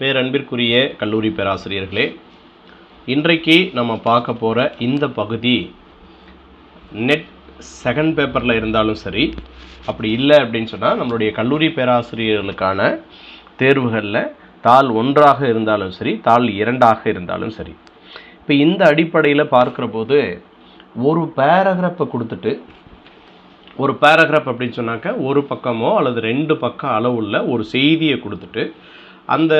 பேரன்பிற்குரிய கல்லூரி பேராசிரியர்களே இன்றைக்கு நம்ம பார்க்க போகிற இந்த பகுதி நெட் செகண்ட் பேப்பரில் இருந்தாலும் சரி அப்படி இல்லை அப்படின்னு சொன்னால் நம்மளுடைய கல்லூரி பேராசிரியர்களுக்கான தேர்வுகளில் தாள் ஒன்றாக இருந்தாலும் சரி தாள் இரண்டாக இருந்தாலும் சரி இப்போ இந்த அடிப்படையில் பார்க்குற போது ஒரு பேராகிராஃபை கொடுத்துட்டு ஒரு பேராகிராஃப் அப்படின்னு சொன்னாக்க ஒரு பக்கமோ அல்லது ரெண்டு பக்கம் அளவுள்ள ஒரு செய்தியை கொடுத்துட்டு அந்த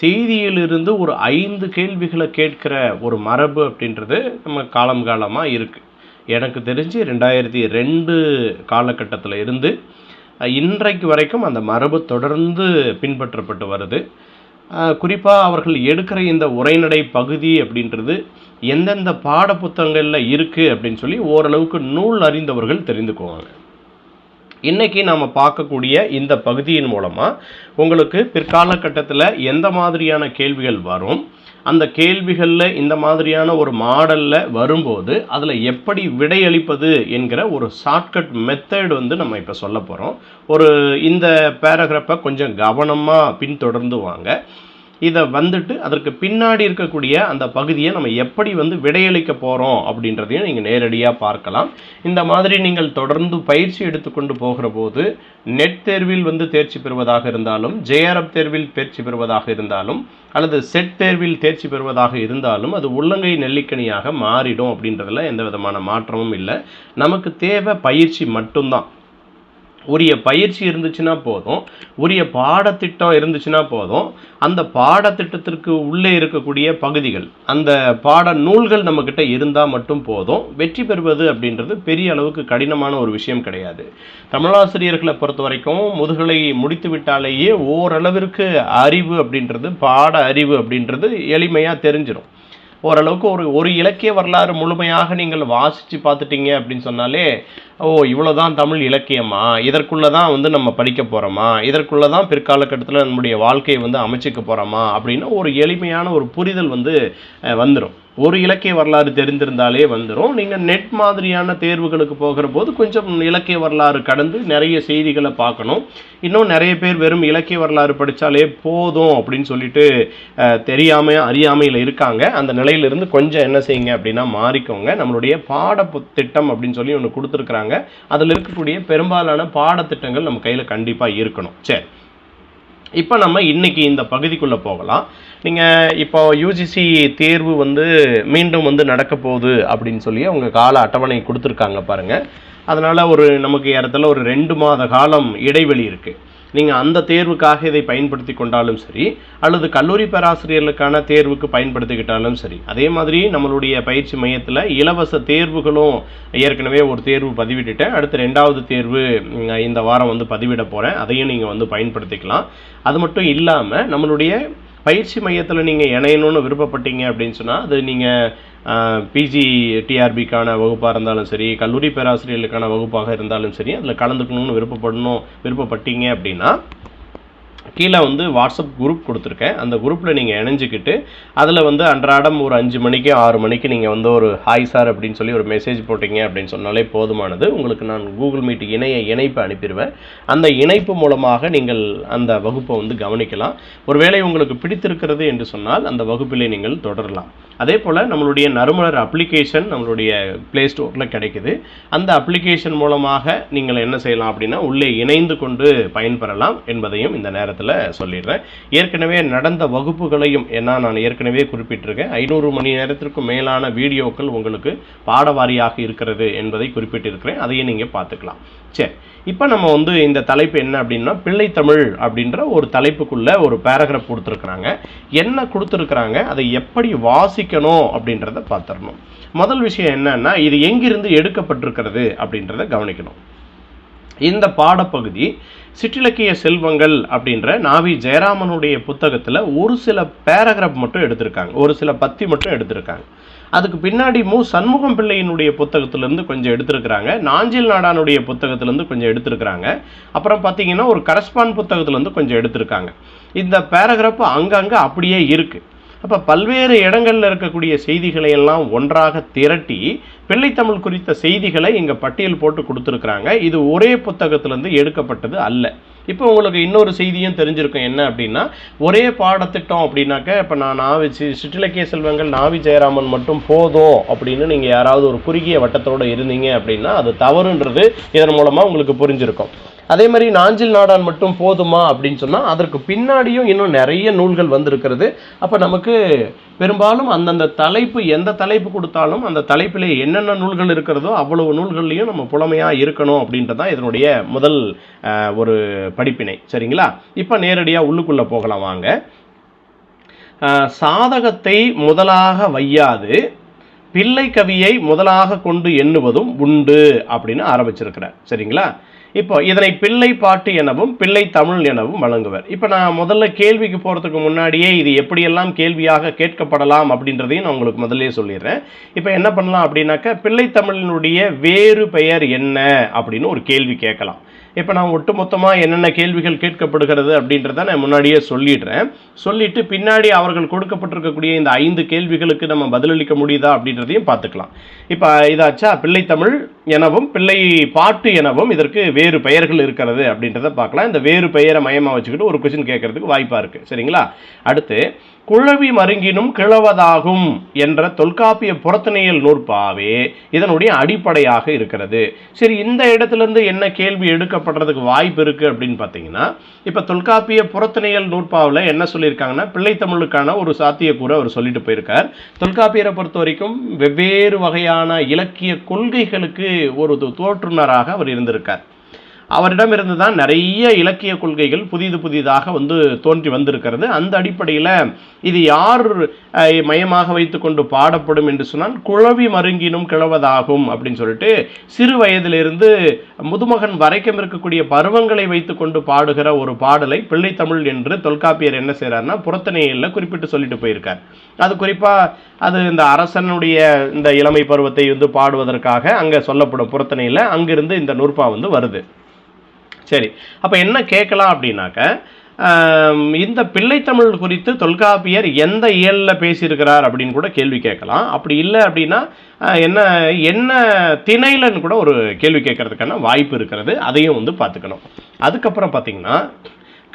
செய்தியிலிருந்து ஒரு ஐந்து கேள்விகளை கேட்கிற ஒரு மரபு அப்படின்றது நம்ம காலம் காலமாக இருக்குது எனக்கு தெரிஞ்சு ரெண்டாயிரத்தி ரெண்டு காலகட்டத்தில் இருந்து இன்றைக்கு வரைக்கும் அந்த மரபு தொடர்ந்து பின்பற்றப்பட்டு வருது. குறிப்பாக அவர்கள் எடுக்கிற இந்த உரைநடை பகுதி அப்படின்றது எந்தெந்த பாட புத்தகங்களில் இருக்குது அப்படின்னு சொல்லி ஓரளவுக்கு நூல் அறிந்தவர்கள் தெரிந்துக்குவாங்க. இன்றைக்கி நாம் பார்க்கக்கூடிய இந்த பகுதியின் மூலமாக உங்களுக்கு பிற்காலகட்டத்தில் எந்த மாதிரியான கேள்விகள் வரும்? அந்த கேள்விகளில் இந்த மாதிரியான ஒரு மாடலில் வரும்போது அதில் எப்படி விடையளிப்பது என்கிற ஒரு ஷார்ட்கட் மெத்தட் வந்து நம்ம இப்போ சொல்ல போகிறோம் ஒரு இந்த பேராகிராஃபை கொஞ்சம் கவனமாக பின்தொடர்ந்து வாங்க. இதை வந்துட்டு அதற்கு பின்னாடி இருக்கக்கூடிய அந்த பகுதியை நம்ம எப்படி வந்து விடையளிக்க போகிறோம் அப்படின்றதையும் நீங்கள் நேரடியாக பார்க்கலாம். இந்த மாதிரி நீங்கள் தொடர்ந்து பயிற்சி எடுத்துக்கொண்டு போகிற போது நெட் தேர்வில் வந்து தேர்ச்சி பெறுவதாக இருந்தாலும் ஜேஆர்எப் தேர்வில் தேர்ச்சி பெறுவதாக இருந்தாலும் அல்லது செட் தேர்வில் தேர்ச்சி பெறுவதாக இருந்தாலும் அது உள்ளங்கை நெல்லிக்கனியாக மாறிடும் அப்படின்றதுல எந்த விதமான மாற்றமும் இல்லை. நமக்கு தேவை பயிற்சி மட்டும்தான். உரிய பயிற்சி இருந்துச்சுன்னா போதும் உரிய பாடத்திட்டம் இருந்துச்சுன்னா போதும். அந்த பாடத்திட்டத்திற்கு உள்ளே இருக்கக்கூடிய பகுதிகள் அந்த பாட நூல்கள் நம்மக்கிட்ட இருந்தால் மட்டும் போதும். வெற்றி பெறுவது அப்படின்றது பெரிய அளவுக்கு கடினமான ஒரு விஷயம் கிடையாது. தமிழாசிரியர்களை பொறுத்த வரைக்கும் முதுகலை முடித்து விட்டாலேயே ஓரளவிற்கு அறிவு அப்படின்றது பாட அறிவு அப்படின்றது எளிமையாக தெரிஞ்சிடும் ஓரளவுக்கு ஒரு ஒரு இலக்கிய வரலாறு முழுமையாக நீங்கள் வாசித்து பார்த்துட்டீங்க அப்படின்னு சொன்னாலே ஓ இவ்வளோதான் தமிழ் இலக்கியமா? இதற்குள்ளே தான் வந்து நம்ம படிக்க போகிறோமா இதற்குள்ளே தான் பிற்காலகட்டத்தில் நம்முடைய வாழ்க்கையை வந்து அமைச்சிக்க போகிறோமா அப்படின்னு ஒரு எளிமையான ஒரு புரிதல் வந்து வந்துடும் ஒரு இலக்கிய வரலாறு தெரிந்திருந்தாலே வந்துடும் நீங்கள் நெட் மாதிரியான தேர்வுகளுக்கு போகிற போது கொஞ்சம் இலக்கிய வரலாறு கடந்து நிறைய செய்திகளை பார்க்கணும். இன்னும் நிறைய பேர் வெறும் இலக்கிய வரலாறு படித்தாலே போதும் அப்படின்னு சொல்லிட்டு தெரியாமல் அறியாமையில் இருக்காங்க. அந்த நிலையிலிருந்து கொஞ்சம் என்ன செய்யுங்க அப்படின்னா மாறிக்கோங்க. நம்மளுடைய பாட திட்டம் அப்படின்னு சொல்லி ஒன்று கொடுத்துருக்குறாங்க. அதில் இருக்கக்கூடிய பெரும்பாலான பாடத்திட்டங்கள் நம்ம கையில் கண்டிப்பாக இருக்கணும். சரி. இப்போ நம்ம இன்னைக்கு இந்த பகுதிக்குள்ளே போகலாம். நீங்கள் இப்போ யூஜிசி தேர்வு வந்து மீண்டும் வந்து நடக்க போகுது அப்படின்னு சொல்லி அவங்க கால அட்டவணை கொடுத்துருக்காங்க பாருங்கள் அதனால் ஒரு நமக்கு இடத்துல ஒரு ரெண்டு மாத காலம் இடைவெளி இருக்குது நீங்கள் அந்த தேர்வுக்காக இதை பயன்படுத்தி கொண்டாலும் சரி அல்லது கல்லூரி பேராசிரியர்களுக்கான தேர்வுக்கு பயன்படுத்திக்கிட்டாலும் சரி அதே மாதிரி நம்மளுடைய பயிற்சி மையத்தில் இலவச தேர்வுகளும் ஏற்கனவே ஒரு தேர்வு பதிவிட்டுட்டேன். அடுத்து ரெண்டாவது தேர்வு இந்த வாரம் வந்து பதிவிட போகிறேன் அதையும் நீங்கள் வந்து பயன்படுத்திக்கலாம். அது மட்டும் இல்லாமல் நம்மளுடைய பயிற்சி மையத்தில் நீங்கள் இணையணும்னு விருப்பப்பட்டீங்க அப்படின்னு சொன்னால் அது நீங்கள் பிஜி டிஆர்பிக்கான வகுப்பாக இருந்தாலும் சரி கல்லூரி பேராசிரியர்களுக்கான வகுப்பாக இருந்தாலும் சரி அதில் கலந்துக்கணும்னு விருப்பப்படணும் விருப்பப்பட்டீங்க அப்படின்னா கீழே வந்து வாட்ஸ்அப் குரூப் கொடுத்துருக்கேன். அந்த குரூப்பில் நீங்கள் இணைஞ்சிக்கிட்டு அதில் வந்து அன்றாடம் ஒரு அஞ்சு மணிக்கு ஆறு மணிக்கு நீங்கள் வந்து ஒரு ஹாய் சார் அப்படின்னு சொல்லி ஒரு மெசேஜ் போட்டிங்க அப்படின்னு சொன்னாலே போதுமானது. உங்களுக்கு நான் கூகுள் மீட் இணைய இணைப்பு அனுப்பிடுவேன். அந்த இணைப்பு மூலமாக நீங்கள் அந்த வகுப்பை வந்து கவனிக்கலாம். ஒருவேளை உங்களுக்கு பிடித்திருக்கிறது என்று சொன்னால் அந்த வகுப்பிலே நீங்கள் தொடரலாம். அதே போல் நம்மளுடைய நறுமலர் அப்ளிகேஷன் நம்மளுடைய ப்ளே ஸ்டோரில் கிடைக்குது. அந்த அப்ளிகேஷன் மூலமாக நீங்கள் என்ன செய்யலாம் அப்படின்னா உள்ளே இணைந்து கொண்டு பயன்பெறலாம் என்பதையும் இந்த நேரத்தில் சொல்லிடுறேன். ஏற்கனவே நடந்த வகுப்புகளையும் என்ன நான் ஏற்கனவே குறிப்பிட்டிருக்கேன். ஐநூறு மணி நேரத்திற்கும் மேலான வீடியோக்கள் உங்களுக்கு பாடவாரியாக இருக்கிறது என்பதை குறிப்பிட்டிருக்கிறேன். அதையும் நீங்கள் பார்த்துக்கலாம். சரி இப்போ நம்ம வந்து இந்த தலைப்பு என்ன அப்படின்னா பிள்ளைத்தமிழ் அப்படின்ற ஒரு தலைப்புக்குள்ளே ஒரு பேராகிராஃப் கொடுத்துருக்குறாங்க. என்ன கொடுத்துருக்குறாங்க? அதை எப்படி வாசிக்கணும் அப்படின்றத பார்த்துடணும். முதல் விஷயம் என்னன்னா இது எங்கிருந்து எடுக்கப்பட்டிருக்கிறது அப்படின்றத கவனிக்கணும். இந்த பாடப்பகுதி சிற்றிலக்கிய செல்வங்கள் அப்படின்ற நாவி ஜெயராமனுடைய புத்தகத்தில் ஒரு சில பேராகிராஃப் மட்டும் எடுத்திருக்காங்க. ஒரு சில பத்தி மட்டும் எடுத்திருக்காங்க. அதுக்கு பின்னாடி மு. சண்முகம் பிள்ளையினுடைய புத்தகத்திலேருந்து கொஞ்சம் எடுத்திருக்கிறாங்க. நாஞ்சில் நாடானுடைய புத்தகத்திலேருந்து கொஞ்சம் எடுத்திருக்கிறாங்க. அப்புறம் பார்த்தீங்கன்னா ஒரு கரஸ்பான் புத்தகத்திலேருந்து கொஞ்சம் எடுத்திருக்காங்க. இந்த பேராகிராஃப் அங்கங்கே அப்படியே இருக்குது அப்போ பல்வேறு இடங்களில் இருக்கக்கூடிய செய்திகளை எல்லாம் ஒன்றாக திரட்டி பிள்ளைத்தமிழ் குறித்த செய்திகளை இங்கே பட்டியல் போட்டு கொடுத்துருக்குறாங்க. இது ஒரே புத்தகத்திலேருந்து எடுக்கப்பட்டது அல்ல. இப்போ உங்களுக்கு இன்னொரு செய்தியும் தெரிஞ்சிருக்கும். என்ன அப்படின்னா ஒரே பாடத்திட்டம் அப்படின்னாக்க இப்போ நான் நாவி சி- சிற்றிலக்கிய செல்வங்கள் நாவி ஜெயராமன் மட்டும் போதும் அப்படின்னு நீங்கள் யாராவது ஒரு குறுகிய வட்டத்தோடு இருந்தீங்க அப்படின்னா அது தவறுன்றது இதன் மூலமாக உங்களுக்கு புரிஞ்சிருக்கும். அதே மாதிரி நாஞ்சில் நாடான் மட்டும் போதுமா அப்படின்னு சொன்னால் அதற்கு பின்னாடியும் இன்னும் நிறைய நூல்கள் வந்திருக்கிறது. அப்போ நமக்கு பெரும்பாலும் அந்தந்த தலைப்பு எந்த தலைப்பு கொடுத்தாலும் அந்த தலைப்பிலே என்னென்ன நூல்கள் இருக்கிறதோ அவ்வளவு நூல்கள்லையும் நம்ம புலமையாக இருக்கணும் அப்படின்றது தான் இதனுடைய முதல் ஒரு படிப்பினை. சரிங்களா? இப்போ நேரடியாக உள்ளுக்குள்ளே போகலாம் வாங்க. சாதகத்தை முதலாக வையாது பிள்ளை கவியை முதலாக கொண்டு எண்ணுவதும் உண்டு அப்படின்னு ஆரம்பிச்சிருக்கிறார். சரிங்களா? இப்போ இதனை பிள்ளை பாட்டு எனவும் பிள்ளை தமிழ் எனவும் வழங்குவர். இப்போ நான் முதல்ல கேள்விக்கு போகிறதுக்கு முன்னாடியே இது எப்படியெல்லாம் கேள்வியாக கேட்கப்படலாம் அப்படின்றதையும் நான் உங்களுக்கு முதல்லயே சொல்லிடுறேன். இப்போ என்ன பண்ணலாம் அப்படின்னாக்கா பிள்ளை தமிழினுடைய வேறு பெயர் என்ன அப்படின்னு ஒரு கேள்வி கேட்கலாம். இப்போ நான் ஒட்டுமொத்தமாக என்னென்ன கேள்விகள் கேட்கப்படுகிறது அப்படின்றத நான் முன்னாடியே சொல்லிடுறேன். சொல்லிட்டு பின்னாடி அவர்கள் கொடுக்கப்பட்டிருக்கக்கூடிய இந்த ஐந்து கேள்விகளுக்கு நம்ம பதிலளிக்க முடியுதா அப்படின்றதையும் பார்த்துக்கலாம். இப்போ இதாச்சா? பிள்ளைத்தமிழ் எனவும் பிள்ளை பாட்டு எனவும் இதற்கு வேறு பெயர்கள் இருக்கிறது அப்படின்றத பார்க்கலாம். இந்த வேறு பெயரை மையமாக வச்சுக்கிட்டு ஒரு கொஸ்டின் கேட்கறதுக்கு வாய்ப்பாக இருக்குது சரிங்களா? அடுத்து குழவி மருங்கினும் கிழவதாகும் என்ற தொல்காப்பிய புறத்திணையல் நூற்பாவே இதனுடைய அடிப்படையாக இருக்கிறது. சரி இந்த இடத்துலேருந்து என்ன கேள்வி எடுக்கப்படுறதுக்கு வாய்ப்பு இருக்குது அப்படின்னு பார்த்தீங்கன்னா இப்போ தொல்காப்பிய புறத்திணையல் நூற்பாவில் என்ன சொல்லியிருக்காங்கன்னா பிள்ளைத்தமிழுக்கான ஒரு சாத்தியக்கூறு அவர் சொல்லிட்டு போயிருக்கார். தொல்காப்பியரை பொறுத்த வரைக்கும் வெவ்வேறு வகையான இலக்கிய கொள்கைகளுக்கு ஒரு தோற்றுநராக அவர் இருந்திருக்கார். அவரிடமிருந்து தான் நிறைய இலக்கிய கொள்கைகள் புதிது புதிதாக வந்து தோன்றி வந்திருக்கிறது. அந்த அடிப்படையில் இது யார் மையமாக வைத்துக்கொண்டு பாடப்படும் என்று சொன்னால் குழவி மருங்கினும் கிழவதாகும் அப்படின்னு சொல்லிட்டு சிறு வயதிலிருந்து முதுமகன் வரைக்கும் இருக்கக்கூடிய பருவங்களை வைத்துக்கொண்டு பாடுகிற ஒரு பாடலை பிள்ளைத்தமிழ் என்று தொல்காப்பியர் என்ன செய்கிறார்னா புறத்தனையில் குறிப்பிட்டு சொல்லிட்டு போயிருக்கார். அது குறிப்பாக அது இந்த அரசனுடைய இந்த இளமை பருவத்தை வந்து பாடுவதற்காக அங்கே சொல்லப்படும் புறத்தனையில் அங்கிருந்து இந்த நூற்பா வந்து வருது. சரி அப்போ என்ன கேட்கலாம் அப்படின்னாக்க இந்த பிள்ளைத்தமிழ் குறித்து தொல்காப்பியர் எந்த இயலில் பேசியிருக்கிறார் அப்படின்னு கூட கேள்வி கேட்கலாம். அப்படி இல்லை அப்படின்னா என்ன என்ன திணையிலன்னு கூட ஒரு கேள்வி கேட்கறதுக்கான வாய்ப்பு இருக்கிறது. அதையும் வந்து பார்த்துக்கணும். அதுக்கப்புறம் பார்த்தீங்கன்னா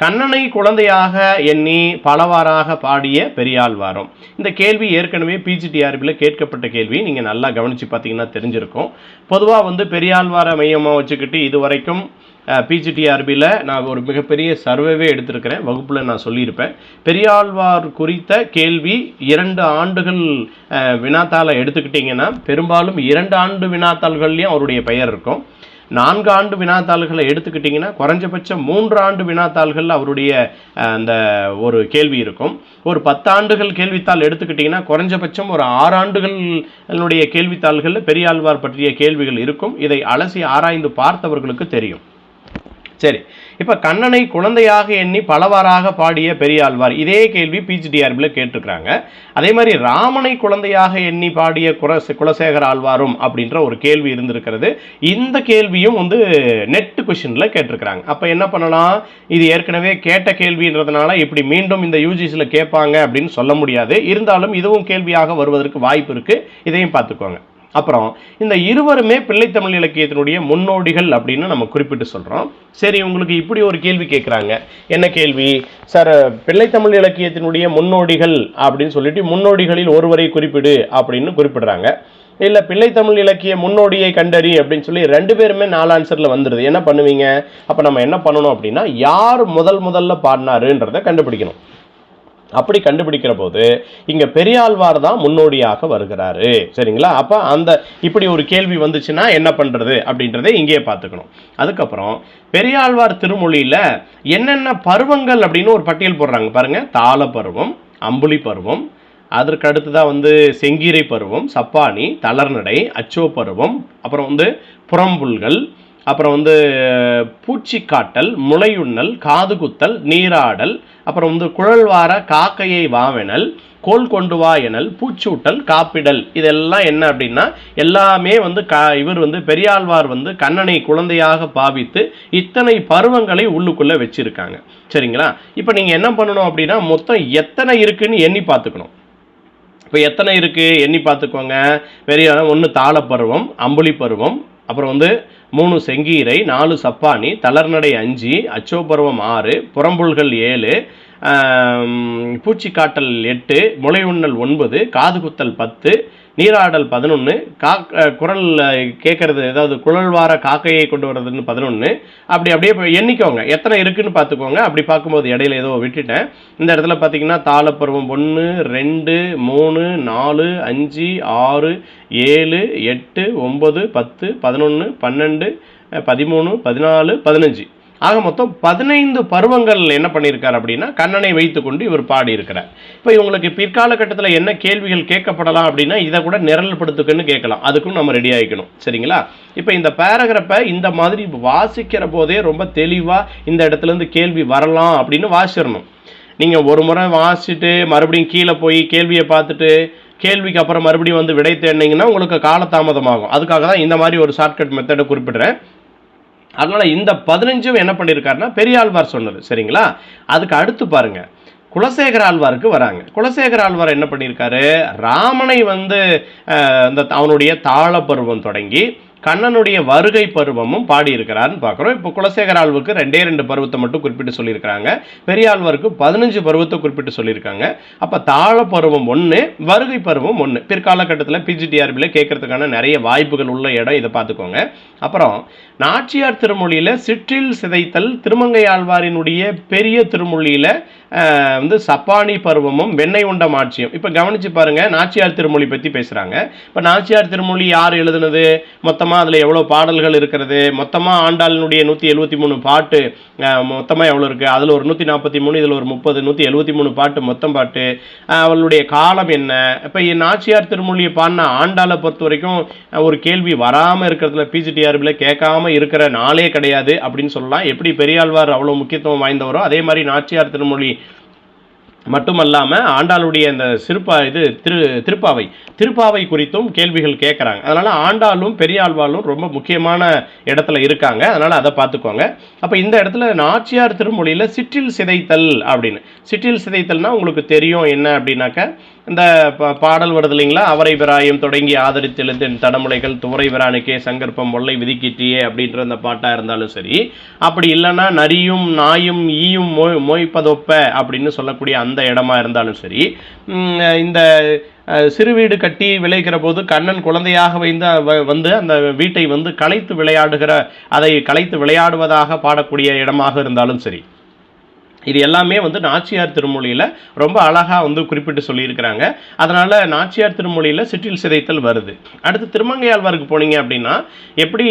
கண்ணனை குழந்தையாக எண்ணி பலவாறாக பாடிய பெரியாழ்வாரம் இந்த கேள்வி ஏற்கனவே பிஜிடிஆர்பியில் கேட்கப்பட்ட கேள்வி. நீங்கள் நல்லா கவனித்து பார்த்தீங்கன்னா தெரிஞ்சிருக்கும். பொதுவாக வந்து பெரியாழ்வாரை மையமாக வச்சுக்கிட்டு இது வரைக்கும் பிஜிடிஆர்பியில் நான் ஒரு மிகப்பெரிய சர்வேவே எடுத்திருக்கிறேன். வகுப்பில் நான் சொல்லியிருப்பேன். பெரியாழ்வார் குறித்த கேள்வி இரண்டு ஆண்டுகள் வினாத்தாளை எடுத்துக்கிட்டிங்கன்னா பெரும்பாலும் இரண்டு ஆண்டு வினாத்தாள்கள்லேயும் அவருடைய பெயர் இருக்கும். நான்கு ஆண்டு வினாத்தாள்களை எடுத்துக்கிட்டிங்கன்னா குறைஞ்சபட்சம் மூன்று ஆண்டு வினாத்தாள்கள் அவருடைய அந்த ஒரு கேள்வி இருக்கும். ஒரு பத்தாண்டுகள் கேள்வித்தாள் எடுத்துக்கிட்டிங்கன்னா குறைஞ்சபட்சம் ஒரு ஆறு ஆண்டுகளுடைய கேள்வித்தாள்களில் பெரியாழ்வார் பற்றிய கேள்விகள் இருக்கும். இதை அலசி ஆராய்ந்து பார்த்தவர்களுக்கு தெரியும். சரி. இப்போ கண்ணனை குழந்தையாக எண்ணி பலவாறாக பாடிய பெரியாழ்வார் இதே கேள்வி பிஜிடிஆர்பியில் கேட்டிருக்கிறாங்க. அதே மாதிரி ராமனை குழந்தையாக எண்ணி பாடிய குலசே குலசேகர ஆழ்வாரும் அப்படின்ற ஒரு கேள்வி இருந்திருக்கிறது. இந்த கேள்வியும் வந்து நெட் கொஷினில் கேட்டிருக்கிறாங்க. அப்போ என்ன பண்ணலாம்? இது ஏற்கனவே கேட்ட கேள்வின்றதுனால இப்படி மீண்டும் இந்த யூஜிஸில் கேட்பாங்க அப்படின்னு சொல்ல முடியாது. இருந்தாலும் இதுவும் கேள்வியாக வருவதற்கு வாய்ப்பு இருக்குது இதையும் பார்த்துக்கோங்க. அப்புறம் இந்த இருவருமே பிள்ளைத்தமிழ் இலக்கியத்தினுடைய முன்னோடிகள் அப்படின்னு நம்ம குறிப்பிட்டு சொல்கிறோம் சரி உங்களுக்கு இப்படி ஒரு கேள்வி கேட்குறாங்க என்ன கேள்வி? சார் பிள்ளைத்தமிழ் இலக்கியத்தினுடைய முன்னோடிகள் அப்படின்னு சொல்லிட்டு முன்னோடிகளில் ஒருவரை குறிப்பிடு அப்படின்னு குறிப்பிடுறாங்க. இல்லை பிள்ளைத்தமிழ் இலக்கிய முன்னோடியை கண்டறி அப்படின்னு சொல்லி ரெண்டு பேருமே நாலு ஆன்சரில் வந்துடுது என்ன பண்ணுவீங்க? அப்போ நம்ம என்ன பண்ணணும் அப்படின்னா யார் முதல் முதல்ல பாடினாருன்றதை கண்டுபிடிக்கணும். அப்படி கண்டுபிடிக்கிற போது இங்க பெரியாழ்வார் தான் முன்னோடியாக வருகிறாரு. சரிங்களா? அப்ப அந்த இப்படி ஒரு கேள்வி வந்துச்சுன்னா என்ன பண்றது அப்படின்றத இங்கேயே பார்த்துக்கணும். அதுக்கப்புறம் பெரியாழ்வார் திருமொழியில என்னென்ன பருவங்கள் அப்படின்னு ஒரு பட்டியல் போடுறாங்க பாருங்க. தாள பருவம் அம்புலி பருவம் அதற்கு அடுத்ததாக வந்து செங்கீரை பருவம் சப்பானி தளர்நடை அச்சோ பருவம் அப்புறம் வந்து புறம்புல்கள் அப்புறம் வந்து பூச்சிக்காட்டல் முளையுண்ணல் காதுகுத்தல் நீராடல் அப்புறம் வந்து குழல்வார காக்கையை வாவெனல் கோல் கொண்டு வா எனல் பூச்சூட்டல் காப்பிடல். இதெல்லாம் என்ன அப்படின்னா எல்லாமே வந்து கா இவர் வந்து பெரியாழ்வார் வந்து கண்ணனை குழந்தையாக பாவித்து இத்தனை பருவங்களை உள்ளுக்குள்ளே வச்சிருக்காங்க. சரிங்களா? இப்போ நீங்கள் என்ன பண்ணணும் அப்படின்னா மொத்தம் எத்தனை இருக்குன்னு எண்ணி பார்த்துக்கணும். இப்போ எத்தனை இருக்குது எண்ணி பார்த்துக்கோங்க. பெரிய ஒன்று தாள பருவம் அம்புலி பருவம் அப்புறம் வந்து மூணு செங்கீரை நாலு சப்பானி தளர்நடை அஞ்சு அச்சோபருவம் ஆறு புறம்புல்கள் ஏழு பூச்சிக்காட்டல் எட்டு முளையுண்ணல் ஒன்பது காது குத்தல் பத்து நீராடல் பதினொன்று கா குரல் கேட்குறது ஏதாவது குழல் வார காக்கையை கொண்டு வர்றதுன்னு பதினொன்று அப்படி அப்படியே எண்ணிக்கோங்க. எத்தனை இருக்குன்னு பார்த்துக்கோங்க. அப்படி பார்க்கும்போது இடையில ஏதோ விட்டுட்டேன். இந்த இடத்துல பார்த்தீங்கன்னா தாளப்பருவம் ஒன்று ரெண்டு மூணு நாலு அஞ்சு ஆறு ஏழு எட்டு ஒம்பது பத்து பதினொன்று பன்னெண்டு பதிமூணு பதினாலு பதினஞ்சு. ஆக மொத்தம் பதினைந்து பருவங்கள் என்ன பண்ணியிருக்கார் அப்படின்னா கண்ணனை வைத்துக்கொண்டு இவர் பாடியிருக்கிறார். இப்போ இவங்களுக்கு பிற்கால கட்டத்தில் என்ன கேள்விகள் கேட்கப்படலாம் அப்படின்னா இதை கூட நிரல்படுத்துக்குன்னு கேட்கலாம். அதுக்கும் நம்ம ரெடி ஆகிக்கணும் சரிங்களா? இப்போ இந்த பேராகிராஃபை இந்த மாதிரி வாசிக்கிற போதே ரொம்ப தெளிவாக இந்த இடத்துல இருந்து கேள்வி வரலாம் அப்படின்னு வாசிடணும் நீங்கள் ஒரு முறை வாசிச்சுட்டு மறுபடியும் கீழே போய் கேள்வியை பார்த்துட்டு கேள்விக்கு அப்புறம் மறுபடியும் வந்து விடை தேடினீங்கன்னா உங்களுக்கு காலதாமதமாகும். அதுக்காக தான் இந்த மாதிரி ஒரு ஷார்ட்கட் மெத்தடை குறிப்பிடுறேன். அதனால இந்த பதினஞ்சும் என்ன பண்ணியிருக்காருன்னா பெரியாழ்வார் சொன்னது. சரிங்களா? அதுக்கு அடுத்து பாருங்க. குலசேகர ஆழ்வாருக்கு வராங்க. குலசேகர ஆழ்வார் என்ன பண்ணியிருக்காரு ராமனை வந்து அந்த அவனுடைய தாள பருவம் தொடங்கி கண்ணனுடைய வருகை பருவமும் பாடியிருக்கிறாருன்னு பார்க்குறோம். இப்போ குலசேகர ஆழ்வுக்கு ரெண்டே ரெண்டு பருவத்தை மட்டும் குறிப்பிட்டு சொல்லியிருக்கிறாங்க. பெரியாழ்வாருக்கு பதினஞ்சு பருவத்தை குறிப்பிட்டு சொல்லியிருக்காங்க. அப்போ தாழ பருவம் ஒன்று வருகை பருவம் ஒன்று பிற்காலகட்டத்தில் பிஜிடிஆர்பியில் கேட்கறதுக்கான நிறைய வாய்ப்புகள் உள்ள இடம் இதை பார்த்துக்கோங்க. அப்புறம் நாச்சியார் திருமொழியில் சிற்றில் சிதைத்தல் திருமங்கை ஆழ்வாரினுடைய பெரிய திருமொழியில் வந்து சப்பானி பருவமும் வெண்ணெய் உண்டம் ஆட்சியும் இப்போ கவனிச்சு பாருங்கள் நாச்சியார் திருமொழி பற்றி பேசுகிறாங்க இப்போ நாச்சியார் திருமொழி யார் எழுதுனது? மொத்தம் மொத்தமாக அதில் எவ்வளோ பாடல்கள் இருக்கிறது? மொத்தமாக ஆண்டாளினுடைய நூற்றி எழுபத்தி மூணு பாட்டு மொத்தமாக எவ்வளோ இருக்குது அதில் ஒரு நூற்றி நாற்பத்தி மூணு இதில் ஒரு முப்பது நூற்றி எழுபத்தி மூணு பாட்டு மொத்தம் பாட்டு. அவளுடைய காலம் என்ன? இப்போ என் நாச்சியார் திருமொழியை பாடின ஆண்டாளை பொறுத்த வரைக்கும் ஒரு கேள்வி வராமல் இருக்கிறதுல பிஜிடிஆர்பியில் கேட்காம இருக்கிற நாளே கிடையாது அப்படின்னு சொல்லலாம். எப்படி பெரியாழ்வார் அவ்வளோ முக்கியத்துவம் வாய்ந்தவரோ அதே மாதிரி நாச்சியார் திருமொழி மட்டுமல்லாமல் ஆண்டாளுடைய இந்த சிறுப்பா இது திரு திருப்பாவை. திருப்பாவை குறித்தும் கேள்விகள் கேட்குறாங்க அதனால் ஆண்டாளும் பெரியாழ்வாளும் ரொம்ப முக்கியமான இடத்துல இருக்காங்க. அதனால் அதை பார்த்துக்கோங்க அப்போ இந்த இடத்துல நாச்சியார் திருமொழியில் சிற்றில் சிதைத்தல் அப்படின்னு. சிற்றில் சிதைத்தல்னால் உங்களுக்கு தெரியும் என்ன அப்படின்னாக்க இந்த பாடல் வருது இல்லைங்களா அவரை பிராயம் தொடங்கி ஆதரித்தெழுந்து தடமுலைகள் துவரை விரானுக்கே சங்கற்பம் ஒல்லை விதிக்கிட்டியே அப்படின்ற அந்த பாட்டாக இருந்தாலும் சரி அப்படி இல்லைன்னா நரியும் நாயும் ஈயும் மொய் மொய்ப்பதொப்ப அப்படின்னு சொல்லக்கூடிய அந்த இடமா இருந்தாலும் சரி இந்த சிறு வீடு கட்டி விளைகிற போது கண்ணன் குழந்தையாக வைந்து வந்து அந்த வீட்டை வந்து களைத்து விளையாடுகிற அதை களைத்து விளையாடுவதாக பாடக்கூடிய இடமாக இருந்தாலும் சரி இது எல்லாமே வந்து நாச்சியார் திருமொழியில் ரொம்ப அழகாக வந்து குறிப்பிட்டு சொல்லியிருக்கிறாங்க. அதனால் நாச்சியார் திருமொழியில் சிற்றில் சிதைத்தல் வருது. அடுத்து திருமங்கையாழ்வாருக்கு போனீங்க அப்படின்னா எப்படி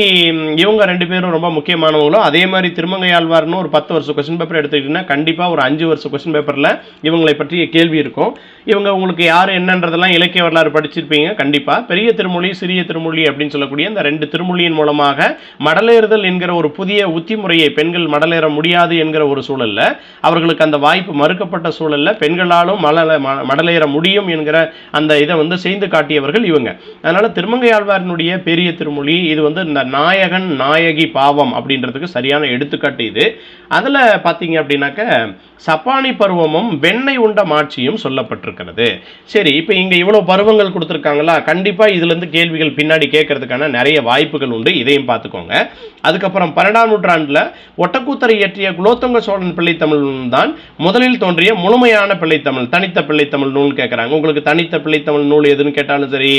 இவங்க ரெண்டு பேரும் ரொம்ப முக்கியமானவங்களோ அதே மாதிரி திருமங்கையாழ்வார்னு ஒரு பத்து வருஷம் கொஸ்டின் பேப்பர் எடுத்துக்கிட்டிங்கன்னா கண்டிப்பாக ஒரு அஞ்சு வருஷம் கொஸ்டின் பேப்பரில் இவங்களை பற்றிய கேள்வி இருக்கும். இவங்க உங்களுக்கு யார் என்னன்றதெல்லாம் இலக்கிய வரலாறு படிச்சிருப்பீங்க கண்டிப்பாக பெரிய திருமொழி சிறிய திருமொழி அப்படின்னு சொல்லக்கூடிய இந்த ரெண்டு திருமொழியின் மூலமாக மடலேறுதல் என்கிற ஒரு புதிய உத்தி முறையை பெண்கள் மடலேற முடியாது என்கிற ஒரு சூழல்ல அவர்களுக்கு அந்த வாய்ப்பு மறுக்கப்பட்ட சூழலில் பெண்களாலும் மலர ம- மடலேற முடியும் என்கிற அந்த இதை வந்து செய்து காட்டியவர்கள் இவங்க. அதனால் திருமங்கை ஆழ்வாரினுடைய பெரிய திருமொழி இது வந்து இந்த நாயகன் நாயகி பாவம் அப்படின்றதுக்கு சரியான எடுத்துக்காட்டு இது. அதில் பார்த்தீங்க அப்படின்னாக்க சப்பானி பருவமும் வெண்ணெய் உண்ட மாட்சியும் சொல்லப்பட்டிருக்கிறது. சரி இப்போ இங்கே இவ்வளோ பருவங்கள் கொடுத்துருக்காங்களா? கண்டிப்பாக இதுலேருந்து கேள்விகள் பின்னாடி கேட்கறதுக்கான நிறைய வாய்ப்புகள் உண்டு. இதையும் பார்த்துக்கோங்க அதுக்கப்புறம் பன்னெண்டாம் நூற்றாண்டில் ஒட்டக்கூத்தரை இயற்றிய குலோத்துங்க சோழன் பிள்ளை தமிழ் நூல் தான் முதலில் தோன்றிய முழுமையான பிள்ளைத்தமிழ் தனித்த பிள்ளைத்தமிழ் நூல் கேட்குறாங்க உங்களுக்கு தனித்த பிள்ளைத்தமிழ் நூல் எதுன்னு கேட்டாலும் சரி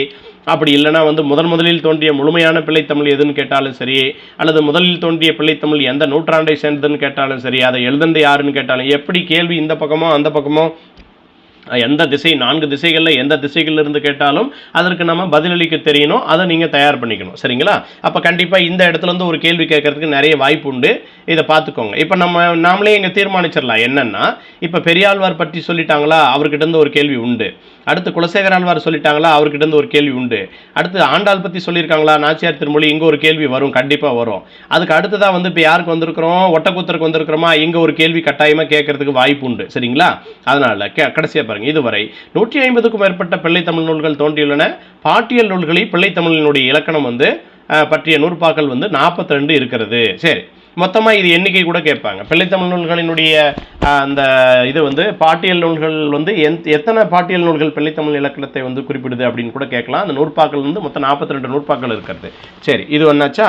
அப்படி இல்லைன்னா வந்து முதன் முதலில் தோன்றிய முழுமையான பிள்ளைத்தமிழ் எதுன்னு கேட்டாலும் சரி அல்லது முதலில் தோன்றிய பிள்ளைத்தமிழ் எந்த நூற்றாண்டை சேர்ந்ததுன்னு கேட்டாலும் சரி அதை எழுதுனது யாருன்னு கேட்டாலும் எப்படி கேள்வி இந்த பக்கமோ அந்த பக்கமோ எந்த திசை நான்கு திசைகளில் எந்த திசைகளில் இருந்து கேட்டாலும் அதற்கு நம்ம பதிலளிக்க தெரியணும். அதை நீங்கள் தயார் பண்ணிக்கணும். சரிங்களா? அப்போ கண்டிப்பாக இந்த இடத்துலேருந்து ஒரு கேள்வி கேட்கறதுக்கு நிறைய வாய்ப்பு உண்டு. இதை பார்த்துக்கோங்க. இப்போ நம்ம நாமளே இங்கே தீர்மானிச்சிடலாம். என்னன்னா இப்போ பெரியாழ்வார் பற்றி சொல்லிட்டாங்களா? அவர்கிட்டருந்து ஒரு கேள்வி உண்டு. அடுத்து குலசேகர ஆழ்வார் சொல்லிட்டாங்களா? அவர்கிட்டருந்து ஒரு கேள்வி உண்டு. அடுத்து ஆண்டாள் பற்றி சொல்லியிருக்காங்களா? நாச்சியார் திருமொழி இங்கே ஒரு கேள்வி வரும். கண்டிப்பாக வரும். அதுக்கு அடுத்ததாக வந்து இப்போ யாருக்கு வந்திருக்கிறோம்? ஒட்டக்கூத்தருக்கு வந்திருக்கிறோமா? இங்கே ஒரு கேள்வி கட்டாயமாக கேட்கறதுக்கு வாய்ப்பு உண்டு. சரிங்களா? அதனால கே கடைசியாக பாருங்க இதுவரை நூற்றி ஐம்பதுக்கும் மேற்பட்ட பிள்ளை தமிழ் நூல்கள் தோன்றியுள்ளன. பாட்டியல் நூல்களில் பிள்ளை தமிழினுடைய இலக்கணம் வந்து பற்றிய நூற்பாக்கள் வந்து 42 இருக்கிறது. சரி மொத்தமாக இது எண்ணிக்கை கூட கேட்பாங்க. பிள்ளைத்தமிழ் நூல்களினுடைய அந்த இது வந்து பாட்டியல் நூல்கள் வந்து எந் எத்தனை பாட்டியல் நூல்கள் பிள்ளைத்தமிழ் இலக்கணத்தை வந்து குறிப்பிடுது அப்படின்னு கூட கேட்கலாம். அந்த நூற்பாக்கள் வந்து மொத்தம் நாற்பத்தி ரெண்டு நூற்பாக்கள் இருக்கிறது. சரி இது ஒன்றாச்சா